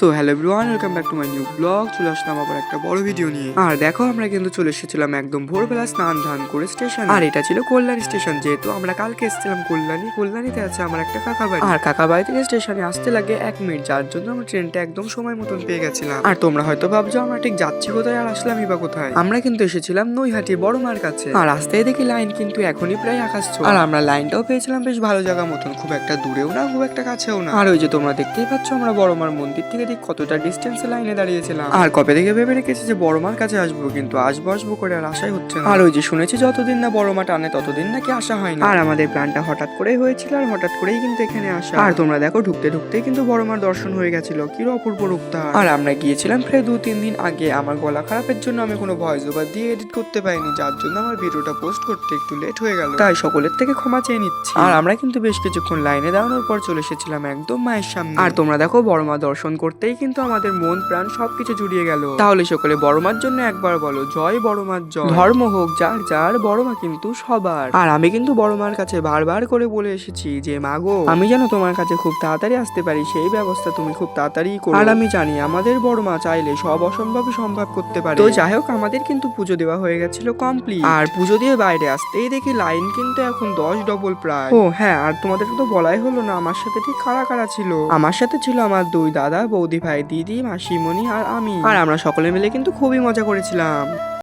So hello everyone welcome back to my new blog চলে আসলাম আবার একটা বড় ভিডিও নিয়ে। আর দেখো, আমরা কিন্তু চলে এসেছিলাম একদম ভোরবেলা স্নান ধান করে স্টেশন আর এটা ছিল কল্যাণী স্টেশন যেহেতু আমরা কালকে এসেছিলাম কল্যাণী। কল্যাণীতে আছে আমার একটা কাকা বাড়ি। আর কাকা বাড়ি থেকে স্টেশনে আসতে লাগে এক মিনিট যার জন্য আমরা ট্রেনটা একদম সময় মতন পেয়ে গেছিলাম। আর তোমরা হয়তো ভাবছ, আমরা ঠিক যাচ্ছি কোথায় আর আসলামই বা কোথায়? আমরা কিন্তু এসেছিলাম নৈহাটি বড় মার কাছে। আর রাস্তায় দেখি লাইন কিন্তু এখনই প্রায় আকাশ। আর আমরা লাইনটাও পেয়েছিলাম বেশ ভালো জায়গা মতন, খুব একটা দূরেও না, খুব একটা কাছেও না। আর ওই যে তোমরা দেখতেই পাচ্ছ, আমরা বড় মার মন্দির থেকে ঠিক কতটা ডিস্টেন্সে লাইনে দাঁড়িয়েছিলাম। আর কবে থেকে ভেবে রেখেছি যে বড় মার কাছে আসব, কিন্তু আসব আসব করে আর আশাই হচ্ছে না। আর ওই যে শুনেছি যতদিন না বড় মা টানে, ততদিন নাকি আসা হয় না। আর আমাদের প্ল্যানটা হঠাৎ করেই হয়েছিল আর হঠাৎ করেই কিন্তু এখানে আসা। আর তোমরা দেখো, ঢুকতে ঢুকতেই কিন্তু বড়মার দর্শন হয়ে গেছিল। কি অপূর্ব রূপটা। আর আমরা গিয়েছিলাম প্রায় দু তিন দিন আগে। আমার গলা খারাপের জন্য আমি কোনো ভয়েস ওভার দিয়ে এডিট করতে পারিনি, যার জন্য আমার ভিডিওটা পোস্ট করতে একটু লেট হয়ে গেল। তাই সকলের থেকে ক্ষমা চেয়ে নিচ্ছি। আর আমরা কিন্তু বেশ কিছুক্ষণ লাইনে দাঁড়ানোর পর চলে এসেছিলাম একদম মায়ের সামনে। আর তোমরা দেখো, বড় মা দর্শন করতেই কিন্তু আমাদের মন, প্রাণ সবকিছু জুড়িয়ে গেল। তাহলে সকলে বড়মার জন্য একবার বলো, জয় বড়মার জয়। ধর্ম হোক, যার যার, বড়মা কিন্তু সবার। আর আমি কিন্তু বড়মার কাছে বারবার করে বলে এসেছি যে, মাগো, আমি যেন তোমার কাছে খুব তাড়াতাড়ি আসতে পারি, সেই ব্যবস্থা তুমি খুব তাড়াতাড়ি করো। আর আমি জানি আমাদের বড়মা চাইলে সব অসম্ভব সম্ভব করতে পারে। তো যাই হোক, আমাদের কিন্তু পুজো দেওয়া হয়ে গেছিল কমপ্লিট আর পুজো দিয়ে বাইরে আসতেই দেখি লাইন কিন্তু এখন দশ ডবল প্রায়। ও হ্যাঁ আর তোমাদের তো বলাই হলো না, আমার সাথে ঠিক কারা কারা ছিল? আমার সাথে ছিল আমার দুই দাদা বৌদি ভাই দিদি মাসিমণি আর আমি। আর আমরা সকলে মিলে কিন্তু খুবই মজা করেছিলাম।